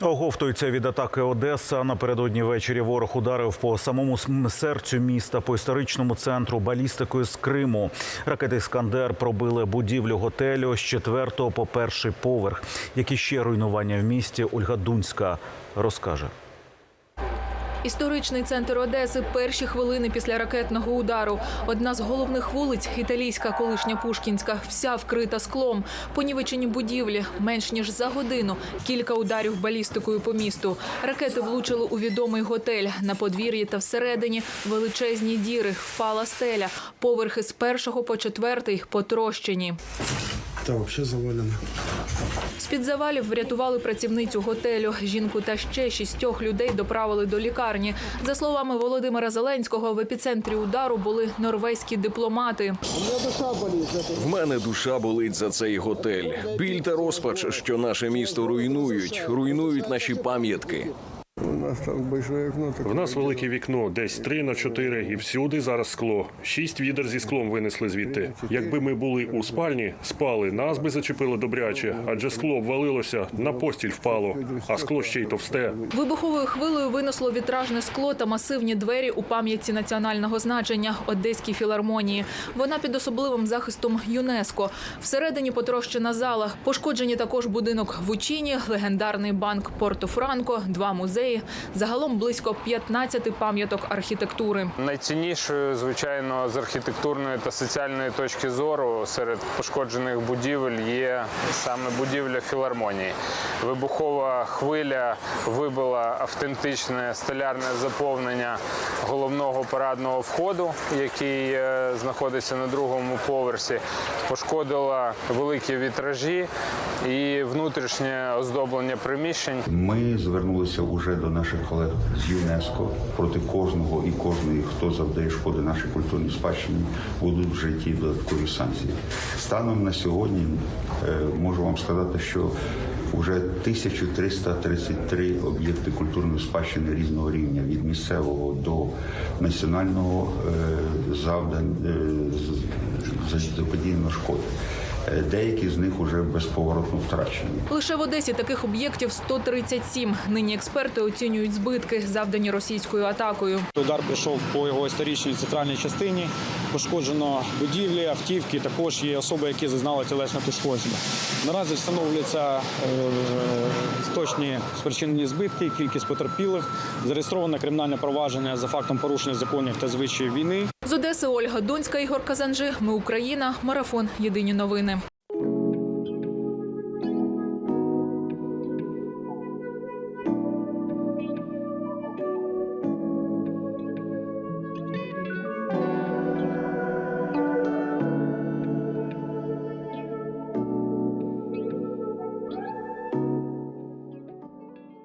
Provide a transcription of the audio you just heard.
Оговтується від атаки Одеса. Напередодні ввечері ворог ударив по самому серцю міста, по історичному центру балістикою з Криму. Ракети Іскандер пробили будівлю готелю з четвертого по перший поверх. Які ще руйнування в місті Ольга Дунська розкаже. Історичний центр Одеси перші хвилини після ракетного удару. Одна з головних вулиць, італійська колишня Пушкінська, вся вкрита склом. Понівечені будівлі менш ніж за годину. Кілька ударів балістикою по місту. Ракети влучили у відомий готель. На подвір'ї та всередині величезні діри, впала стеля. Поверхи з першого по четвертий потрощені. Там вообще завалено. З-під завалів врятували працівницю готелю. Жінку та ще шістьох людей доправили до лікарні. За словами Володимира Зеленського, в епіцентрі удару були норвезькі дипломати. В мене душа болить за цей готель. Біль та розпач, що наше місто руйнують, руйнують наші пам'ятки. Нас там большое окно. В нас велике вікно, десь 3 на 4, і всюди зараз скло. Шість відер зі склом винесли звідти. Якби ми були у спальні, спали, нас би зачепило добряче, адже скло ввалилося, на постіль впало, а скло ще й товсте. Вибуховою хвилею винесло вітражне скло та масивні двері у пам'ятці національного значення Одеській філармонії. Вона під особливим захистом ЮНЕСКо. Всередині потрощена зала. Пошкоджені також будинок в Учині, легендарний банк Порто-Франко, два музеї. Загалом близько 15 пам'яток архітектури. Найціннішою, звичайно, з архітектурної та соціальної точки зору серед пошкоджених будівель є саме будівля філармонії. Вибухова хвиля вибила автентичне столярне заповнення головного парадного входу, який е, знаходиться на другому поверсі. Пошкодила великі вітражі і внутрішнє оздоблення приміщень. Ми звернулися уже до наших колег з ЮНЕСКО проти кожного і кожної, хто завдає шкоди нашій культурній спадщині, будуть вжиті додаткові санкції. Станом на сьогодні е, можу вам сказати, що вже 1333 об'єкти культурної спадщини різного рівня від місцевого до національного е, завдан е, заподіяно шкоди. Деякі з них вже безповоротно втрачені. Лише в Одесі таких об'єктів 137. Нині експерти оцінюють збитки, завдані російською атакою. Удар прийшов по його історичній центральній частині. Пошкоджено будівлі, автівки. Також є особи, які зазнали тілесне пошкодження. Наразі встановлюються е, точні спричинені збитки, кількість потерпілих. Зареєстроване кримінальне провадження за фактом порушення законів та звичаїв війни. З Одеси Ольга Донська, Ігор Казанжи. Ми Україна. Марафон. Єдині новини.